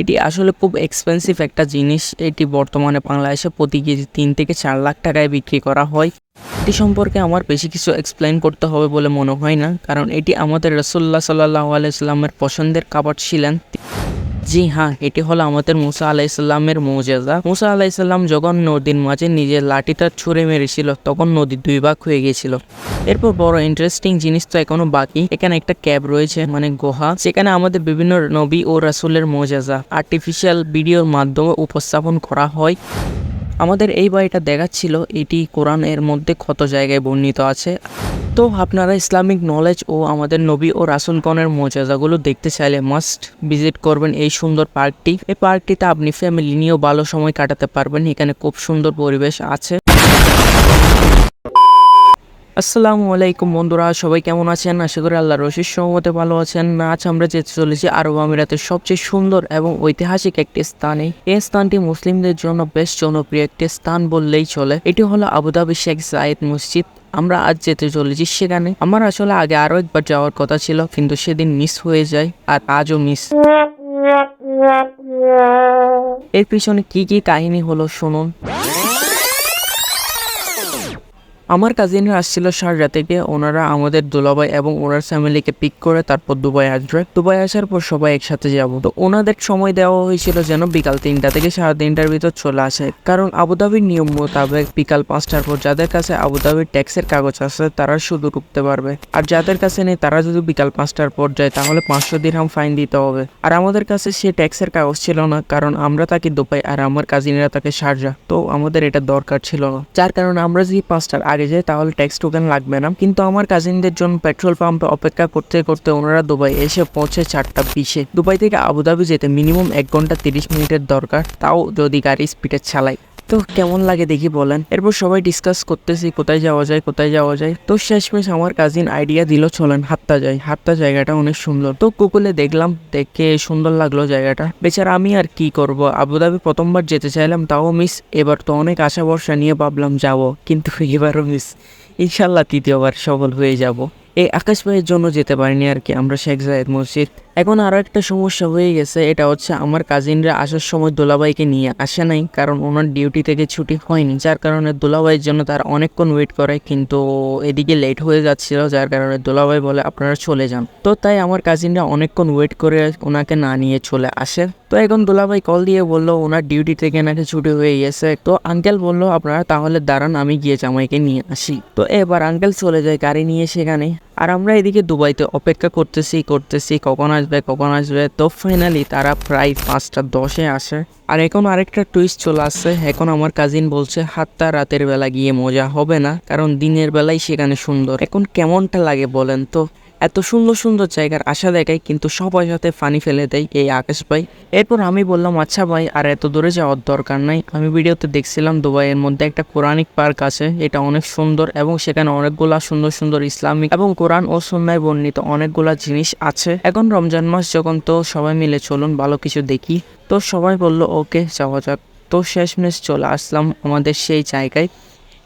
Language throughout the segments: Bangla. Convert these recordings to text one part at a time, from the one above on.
এটি আসলে খুব এক্সপেন্সিভ একটা জিনিস। এটি বর্তমানে বাংলাদেশে প্রতি কেজি তিন থেকে চার লাখ টাকায় বিক্রি করা হয়। এটি সম্পর্কে আমার বেশি কিছু এক্সপ্লেন করতে হবে বলে মনে হয় না, কারণ এটি আমাদের রসুল্লাহ সাল্লাহ আলাইস্লামের পছন্দের কাপড় ছিলেন। জি হ্যাঁ এটি হলো আমাদের মুসা আলাইসাল্লামের মৌজাদা মুসা আলাইসাল্লাম যখন নদীর মাঝে নিজের লাঠিটা ছুঁড়ে মেরেছিল, তখন নদী দুই ভাগ হয়ে গিয়েছিল। এরপর বড় ইন্টারেস্টিং জিনিস তো এখনও বাকি। এখানে একটা ক্যাব রয়েছে মানে গোহা। সেখানে আমাদের বিভিন্ন নবী ও রাসুলের মৌজেজা। আর্টিফিশিয়াল ভিডিওর মাধ্যমে উপস্থাপন করা হয়। আমাদের এই বইটা দেখাচ্ছিল, এটি কোরআনের মধ্যে কত জায়গায় বর্ণিত আছে। তো আপনারা ইসলামিক নলেজ ও আমাদের নবী ও রাসুলগণের মজাজাগুলো দেখতে চাইলে মাস্ট ভিজিট করবেন এই সুন্দর পার্কটি এই পার্কটিতে আপনি ফ্যামিলি নিয়েও ভালো সময় কাটাতে পারবেন, এখানে খুব সুন্দর পরিবেশ আছে। আসসালামু আলাইকুম বন্ধুরা, সবাই কেমন আছেন? আশা করি আল্লাহর রশিদ সহমতে ভালো আছেন। আজ আমরা যেতে চলেছি আরব আমিরাতের সবচেয়ে সুন্দর এবং ঐতিহাসিক একটি স্থানে। এই স্থানটি মুসলিমদের জন্য বেশ জনপ্রিয় একটি স্থান বললেই চলে। এটি হলো আবুধাবি শেখ জায়েদ মসজিদ। আমরা আজ যেতে চলেছি সেখানে। আমার আসলে আগে আরও একবার যাওয়ার কথা ছিল, কিন্তু সেদিন মিস হয়ে যায় আর আজও মিস এর পিছনে কি কি কাহিনী হলো শুনুন। আমার কাজিনরা আসছিল শারজা থেকে ওনারা আমাদের দুলাভাই এবং ওনার ফ্যামিলিকে পিক করে তারপর দুবাই আসবে। দুবাই আসার পর সবাই একসাথে যাব। তো ওনাদের সময় দেওয়া হয়েছিল যেন বিকাল তিনটা থেকে সাড়ে তিনটার ভিতর চলে আসে। কারণ আবুধাবির নিয়ম মোতাবেক বিকাল পাঁচটার পর যাদের কাছে আবুধাবির ট্যাক্সের কাগজ আছে, তারা শুধু ঢুকতে পারবে। আর যাদের কাছে নেই, তারা যদি বিকাল পাঁচটার পর যায়, তাহলে পাঁচশো দিরহাম ফাইন দিতে হবে। আর আমাদের কাছে সে ট্যাক্সের কাগজ ছিল না, কারণ আমরা তাকে দুবাই আর আমার কাজিনরা তাকে শারজা তো আমাদের এটা দরকার ছিল না। যার কারণে আমরা যদি পাঁচটার আগে যাই তাহলে ট্যাক্স টোকেন লাগবে না। কিন্তু আমার কাজিনদের জন্য পেট্রোল পাম্পে অপেক্ষা করতে করতে ওনারা দুবাই এসে পৌঁছে চারটা বিশে। দুবাই থেকে আবুধাবি যেতে মিনিমাম এক ঘণ্টা তিরিশ মিনিটের দরকার। তাও যদি গাড়ি স্পিডে চালাই তো কেমন লাগে দেখি বলেন। এরপর সবাই ডিসকাস করতেছি কোথায় যাওয়া যায়, কোথায় যাওয়া যায়। তো শেষমেশ আমার কাজিন আইডিয়া দিল, চলেন হাত্তা যাই। হাত্তা জায়গাটা অনেক সুন্দর। তো গুগলে দেখলাম, দেখে সুন্দর লাগল জায়গাটা। বেচারা আমি আর কি করব? আবুধাবি প্রথমবার যেতে চাইলাম, তাও মিস এবার তো অনেক আশা ভরসা নিয়ে ভাবলাম যাব। কিন্তু এবারও মিস ইনশাল্লাহ তৃতীয়বার সফল হয়ে যাব। এই আকাশ ভাইয়ের জন্য যেতে পারিনি আর কি। আমরা শেখ জায়েদ মসজিদ এখন আরও একটা সমস্যা হয়ে গেছে, এটা হচ্ছে আমার কাজিনরা আসার সময় দোলাবাইকে নিয়ে আসে নাই, কারণ ওনার ডিউটি থেকে ছুটি হয়নি, যার কারণে দোলাবাইয়ের জন্য তার অনেকক্ষণ ওয়েট করে, কিন্তু এদিকে লেট হয়ে যাচ্ছিল, যার কারণে দোলাবাই বলে, আপনারা চলে যান। তো তাই আমার কাজিনরা অনেকক্ষণ ওয়েট করে ওনাকে না নিয়ে চলে আসে। তো এখন দোলাভাই কল দিয়ে বলল, ওনার ডিউটি থেকে নাকি ছুটি হয়ে গেছে। তো আঙ্কেল বলল, আপনারা তাহলে দাঁড়ান, আমি গিয়ে জামাইকে নিয়ে আসি। তো এবার আঙ্কেল চলে যায় গাড়ি নিয়ে সেখানে। আর আমরা এদিকে দুবাইতে অপেক্ষা করতেছি করতেছি, কখন আসবে কখন আসবে। তো ফাইনালি তারা প্রায় পাঁচটা, দশে আসে। আর এখন আরেকটা টুইস্ট চলে আসছে। এখন আমার কাজিন বলছে, হাতটা রাতের বেলা গিয়ে মজা হবে না, কারণ দিনের বেলায় সেখানে সুন্দর। এখন কেমনটা লাগে বলেন তো? এত সুন্দর সুন্দর জায়গার আশা দেখায়, কিন্তু সবাই সাথে ফানি ফেলে দেয় এই আকাশ ভাই। এরপর আমি বললাম আচ্ছা ভাই, আর এত দূরে যাওয়ার দরকার নাই। আমি ভিডিওতে দেখছিলাম দুবাইয়ের মধ্যে একটা কোরআনিক পার্ক আছে, এটা অনেক সুন্দর এবং সেখানে অনেকগুলা সুন্দর সুন্দর ইসলামিক এবং কোরআন ও সন্ন্যায় বর্ণিত অনেকগুলা জিনিস আছে। এখন রমজান মাস, যখন তো সবাই মিলে চলুন, ভালো কিছু দেখি। তো সবাই বলল, ওকে, যাওয়া যাক। তো শেষমেশ চলে আসলাম আমাদের সেই জায়গায়।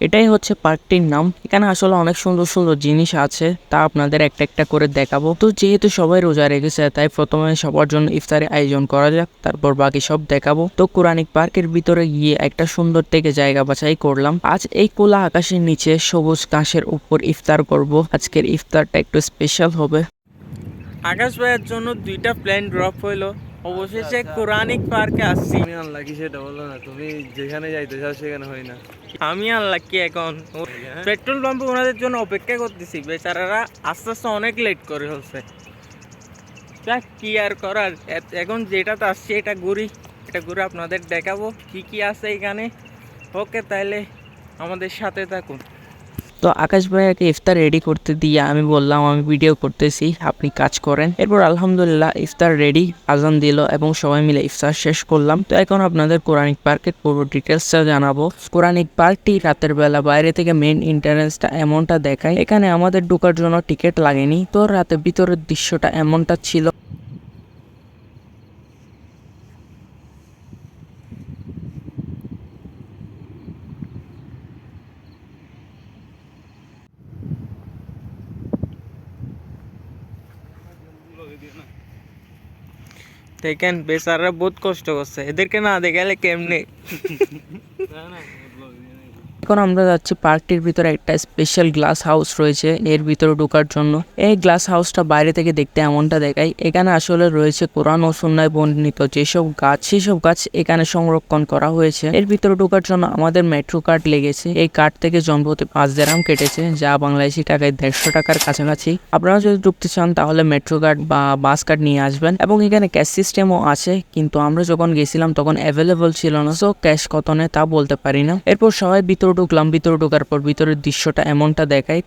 এটাই হচ্ছে পার্কটির নাম। এখানে আসলে অনেক সুন্দর সুন্দর জিনিস আছে, তা আপনাদের একটা একটা করে দেখাবো। তো যেহেতু সবাই রোজা রেখেছে, তাই প্রথমে সবার জন্য ইফতারের আয়োজন করা যাক, তারপর বাকি সব দেখাবো। তো কোরআনিক পার্কের ভিতরে গিয়ে একটা সুন্দর থেকে জায়গা বাছাই করলাম। আজ এই কোলা আকাশের নিচে সবুজ ঘাসের উপর ইফতার করব। আজকের ইফতারটা একটু স্পেশাল হবে। আকাশ ভাইয়ের জন্য দুইটা প্লেন ড্রপ হইল। অবশেষে কোরআনিক পার্কে আসছি। তুমি আনলাকি সেটা বলো না তুমি যেখানে যাইতে চাও সেখানে হয় না। আমি আনলাম কি এখন পেট্রোল পাম্পে ওনাদের জন্য অপেক্ষা করতেছি বেচারারা আস্তে আস্তে অনেক লেট করে হচ্ছে যাক কি আর করার? এখন যেটা তো আসছে এটা ঘুরি। এটা ঘুরে আপনাদের দেখাবো কি কি আছে এখানে। ওকে তাইলে আমাদের সাথে থাকুন। তো আকাশ ভাইয়াকে ইফতার রেডি করতে দিয়ে আমি বললাম, আমি ভিডিও করতেছি, আপনি কাজ করেন। এরপর আলহামদুলিল্লাহ ইফতার রেডি আজান দিল এবং সবাই মিলে ইফতার শেষ করলাম। তো এখন আপনাদের কোরআনিক পার্কের পুরো ডিটেলসটা জানাব। কোরআনিক পার্কটি রাতের বেলা বাইরে থেকে মেন এন্ট্রান্সটা এমনটা দেখায়, এখানে আমাদের ঢোকার জন্য টিকিট লাগেনি। তো রাতে ভিতরের দৃশ্যটা এমনটা ছিল। দেখেন বেচারা বহুত কষ্ট করছে। এদেরকে না দেখালে কেমনে? এখন আমরা যাচ্ছি পার্কটির ভিতরে একটা স্পেশাল গ্লাস হাউস রয়েছে, এর ভিতরে ঢোকার জন্য। এই গ্লাস হাউসটা বাইরে থেকে দেখতে এমনটা দেখায়, এখানে আসলে রয়েছে কোরআন ও সুন্নায় বর্ণিত যেসব গাছ, সেসব গাছ এখানে সংরক্ষণ করা হয়েছে। এর ভিতরে ঢোকার জন্য আমাদের মেট্রো কার্ড লেগেছে। এই কার্ড থেকে জনপ্রতি পাঁচ দেরাম কেটেছে, যা বাংলাদেশি টাকায় দেড়শো টাকার কাছাকাছি। আপনারা যদি ঢুকতে চান, তাহলে মেট্রো কার্ড বা বাস কার্ড নিয়ে আসবেন। এবং এখানে ক্যাশ সিস্টেমও আছে, কিন্তু আমরা যখন গেছিলাম, তখন অ্যাভেলেবল ছিল না। সো ক্যাশ কত নেয় তা বলতে পারি না। এরপর সবাই ভিতরে ঢুকলাম ভিতরে ঢোকার পর ভিতরের দৃশ্যটা এমনটা দেখায়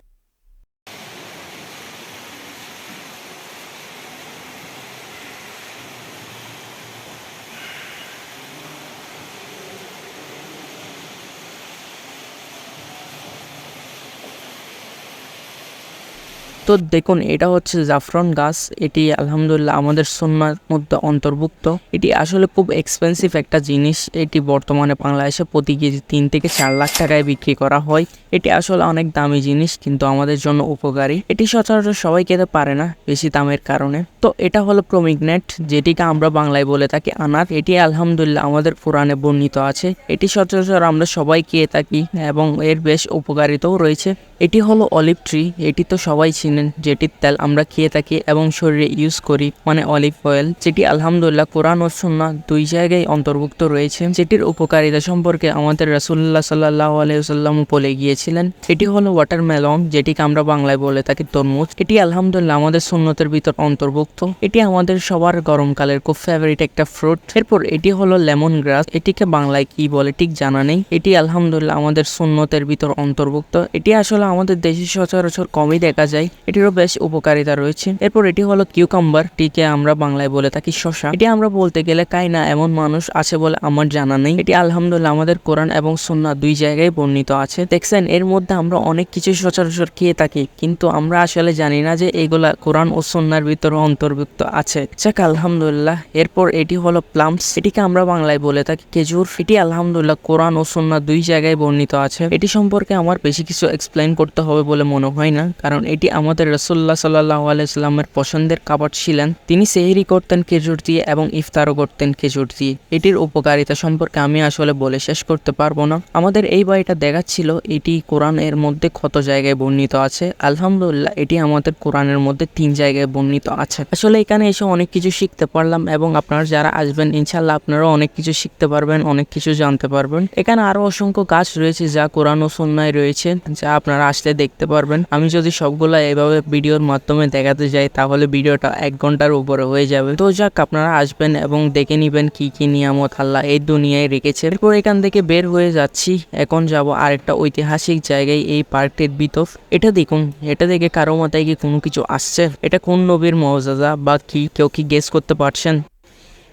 তো দেখুন, এটা হচ্ছে জাফরান গাছ। এটি আলহামদুলিল্লাহ আমাদের সন্ন্যার মধ্যে অন্তর্ভুক্ত। এটি আসলে খুব এক্সপেন্সিভ একটা জিনিস। এটি বর্তমানে বাংলাদেশে প্রতি কেজি তিন থেকে চার লাখ টাকায় বিক্রি করা হয়। এটি আসলে অনেক দামি জিনিস, কিন্তু আমাদের জন্য উপকারী। এটি সচরাচর সবাই খেতে পারে না বেশি দামের কারণে। তো এটা হলো প্রমিগনেট যেটিকে আমরা বাংলায় বলে থাকি আনার। এটি আলহামদুলিল্লাহ আমাদের পুরাণে বর্ণিত আছে। এটি সচরাচর আমরা সবাই খেয়ে থাকি এবং এর বেশ উপকারিতাও রয়েছে। এটি হলো অলিভ ট্রি এটি তো সবাই চিনেন যেটির তেল আমরা খেয়ে থাকি এবং শরীরে ইউজ করি মানে অলিভ অয়েল যেটি আলহামদুলিল্লাহ কোরআন ও সুন্নাহ দুই জায়গায় অন্তর্ভুক্ত রয়েছে। যেটির উপকারিতা সম্পর্কে আমাদের রাসুল্লাহ সাল্লাহ আলাইসাল্লাম বলে গিয়েছিলেন, এটি হলো ওয়াটারমেলন যেটিকে আমরা বাংলায় বলে থাকি তরমুজ। এটি আলহামদুলিল্লাহ আমাদের সুন্নতের ভিতর অন্তর্ভুক্ত। এটি আমাদের সবার গরমকালের খুব ফেভারিট একটা ফ্রুট এরপর এটি হলো লেমন গ্রাস এটিকে বাংলায় কি বলে ঠিক জানা নেই। এটি আলহামদুলিল্লাহ আমাদের সুন্নতের ভিতর অন্তর্ভুক্ত। এটি আসলে আমাদের দেশে সচরাচর কমই দেখা যায়। এটিরও বেশ উপকারিতা রয়েছে। এরপর এটি হলো কিউকাম্বার। টিকে আমরা বাংলায় বলে থাকি শশা। এটি আমরা বলতে গেলে কাই না, এমন মানুষ আছে বলে আমার জানা নেই। এটি আলহামদুলিল্লাহ আমাদের কোরআন এবং সুন্নাহ দুই জায়গায় বর্ণিত আছে। দেখছেন, এর মধ্যে আমরা অনেক কিছু সচরাচর খেয়ে থাকি, কিন্তু আমরা আসলে জানি না যে এগুলা কোরআন ও সুন্নার ভিতরে অন্তর্ভুক্ত আছে। যাক, আলহামদুলিল্লাহ। এরপর এটি হলো প্লামস। এটিকে আমরা বাংলায় বলে থাকি খেজুর। এটি আলহামদুলিল্লাহ কোরআন ও সুন্নাহ দুই জায়গায় বর্ণিত আছে। এটি সম্পর্কে আমার বেশি কিছু এক্সপ্লেন করতে হবে বলে মনে হয় না, কারণ এটি আমাদের রসুল্লাহ সাল্লাহ আলাইস্লামের পছন্দের খাবার ছিলেন। তিনি সেহরি করতেন খেজুর দিয়ে এবং ইফতারও করতেন খেজুর দিয়ে। এটির উপকারিতা সম্পর্কে আমি আসলে বলে শেষ করতে পারব না। আমাদের এই বাড়িটা দেখাচ্ছিল, এটি কোরআনের মধ্যে কত জায়গায় বর্ণিত আছে? আলহামদুলিল্লাহ, এটি আমাদের কোরআনের মধ্যে তিন জায়গায় বর্ণিত আছে। আসলে এখানে এসে অনেক কিছু শিখতে পারলাম এবং আপনারা যারা আসবেন ইনশাল্লাহ আপনারা অনেক কিছু শিখতে পারবেন, অনেক কিছু জানতে পারবেন। এখানে আরও অসংখ্য গাছ রয়েছে যা কোরআন ও সন্ন্যায় রয়েছে, যা আপনারা আসলে দেখতে পারবেন। আমি যদি সবগুলা এভাবে ভিডিওর মাধ্যমে দেখাতে যাই, তাহলে ভিডিওটা এক ঘণ্টার উপরে হয়ে যাবে। তো যাক, আপনারা আসবেন এবং দেখে নিবেন কি কি নিয়ামত আল্লাহ এই দুনিয়ায় রেখেছে এরপর এখান থেকে বের হয়ে যাচ্ছি। এখন যাব আরেকটা ঐতিহাসিক জায়গায়, এই পার্কটির ভিতর। এটা দেখুন, এটা দেখে কারও মাথায় কি কোনো কিছু আসছে? এটা কোন নবীর মর্যাদা বা কি? কেউ কি গেস করতে পারছেন?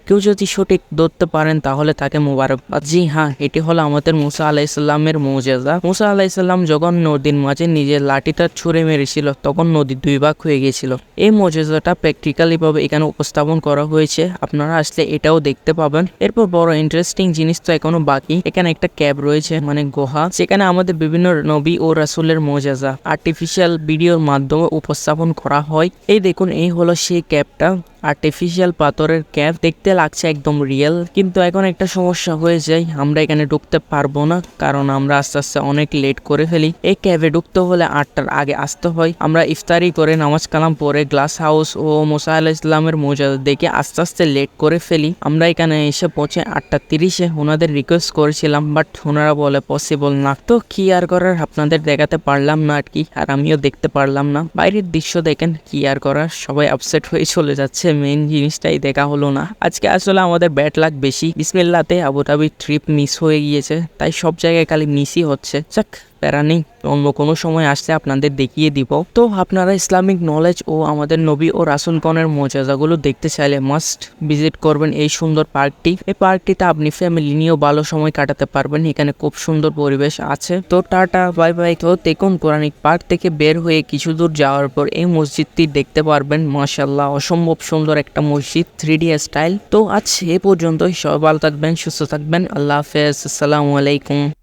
কেউ যদি সঠিক ধরতে পারেন, তাহলে তাকে মোবারকবাদ জি হ্যাঁ এটি হলো আমাদের মুসা আলাইসাল্লামের মৌজেজা। মুসা আলাইসাল্লাম যখন নদীর মাঝে নিজের লাঠিটা ছুঁড়ে মেরেছিল, তখন নদী দুই ভাগ হয়ে গেছিল এই মৌজেজাটা প্র্যাকটিক্যালি ভাবে এখানে উপস্থাপন করা হয়েছে। আপনারা আসলে এটাও দেখতে পাবেন। এরপর বড় ইন্টারেস্টিং জিনিস তো এখনও বাকি। এখানে একটা ক্যাব রয়েছে মানে গুহা। সেখানে আমাদের বিভিন্ন নবী ও রাসুলের মৌজেজা। আর্টিফিশিয়াল ভিডিওর মাধ্যমে উপস্থাপন করা হয়। এই দেখুন, এই হলো সেই ক্যাবটা। আর্টিফিশিয়াল পাথরের ক্যাব দেখতে লাগছে একদম রিয়েল কিন্তু এখন একটা সমস্যা হয়ে যায়, আমরা এখানে ঢুকতে পারব না, কারণ আমরা আস্তে আস্তে অনেক লেট করে ফেলি। এই ক্যাবে ঢুকতে হলে আটটার আগে আসতে হয়। আমরা ইফতারি করে নামাজ কালাম পরে গ্লাস হাউস ও মোসা আলাহ ইসলামের মৌজাদা দেখে আস্তে আস্তে লেট করে ফেলি। আমরা এখানে এসে পৌঁছে আটটা তিরিশে ওনাদের রিকোয়েস্ট করেছিলাম বাট ওনারা বলে পসিবল না। তো কি আর করার, আপনাদের দেখাতে পারলাম না আর কি, আর আমিও দেখতে পারলাম না। বাইরের দৃশ্য দেখেন, কি আর করার, সবাই আপসেট হয়ে চলে যাচ্ছে। মেইন জিনিসটাই দেখা হলো না। আজকে আসলে আমাদের ব্যাট লাগ বেশি। বিসমিল্লাতে আবুধাবি ট্রিপ মিস হয়ে গিয়েছে। তাই সব জায়গায় খালি মিসই হচ্ছে। যাক প্যারা নেই। অন্য কোনো সময় আসলে আপনাদের দেখিয়ে দিব। তো আপনারা ইসলামিক নলেজ ও আমাদের নবী ও রাসুলগণের মজাজাগুলো দেখতে চাইলে মাস্ট ভিজিট করবেন এই সুন্দর পার্কটি। এই পার্কটিতে আপনি ফ্যামিলি নিয়েও ভালো সময় কাটাতে পারবেন। এখানে খুব সুন্দর পরিবেশ আছে। তো টাটা বাই বাই তো দেখুন কোরআনিক পার্ক থেকে বের হয়ে কিছু দূর যাওয়ার পর এই মসজিদটি দেখতে পারবেন। মাশাল্লাহ অসম্ভব সুন্দর একটা মসজিদ থ্রি ডি স্টাইল তো আজ এ পর্যন্তই। সবাই ভালো থাকবেন, সুস্থ থাকবেন। আল্লাহ হাফেজ। আসসালামু আলাইকুম।